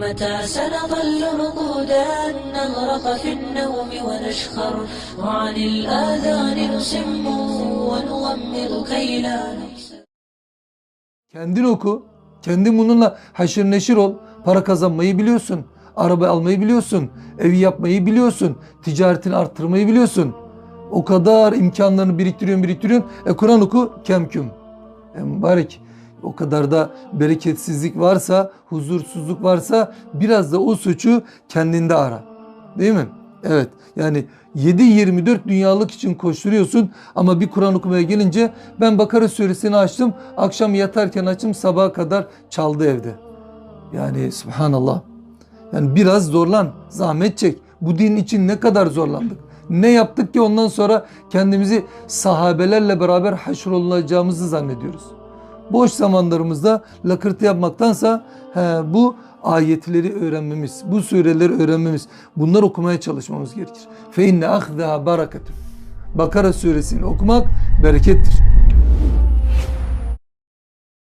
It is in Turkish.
لمتى سنظل رقودا نغرق في النوم ونشخر وعن الآذان نصم ونغمض كي لا نحسن Kendin oku. Kendin bununla haşır neşir ol. Para kazanmayı biliyorsun. Araba almayı biliyorsun. Evi yapmayı biliyorsun. Ticaretini arttırmayı biliyorsun. O kadar imkanlarını biriktiriyorsun biriktiriyorsun. E Kur'an oku kemküm. E mübarek. O kadar da bereketsizlik varsa, huzursuzluk varsa biraz da o suçu kendinde ara. Değil mi? Evet. Yani 7-24 dünyalık için koşturuyorsun ama bir Kur'an okumaya gelince ben Bakara suresini açtım. Akşam yatarken açım sabaha kadar çaldı evde. Yani subhanallah. Yani biraz zorlan, zahmet çek. Bu din için ne kadar zorlandık. Ne yaptık ki ondan sonra kendimizi sahabelerle beraber haşrolunacağımızı zannediyoruz. Boş zamanlarımızda lakırtı yapmaktansa he, bu ayetleri öğrenmemiz, bu sureleri öğrenmemiz, bunlar okumaya çalışmamız gerekir. Fe inne ahzaha barakatun. Bakara suresini okumak berekettir.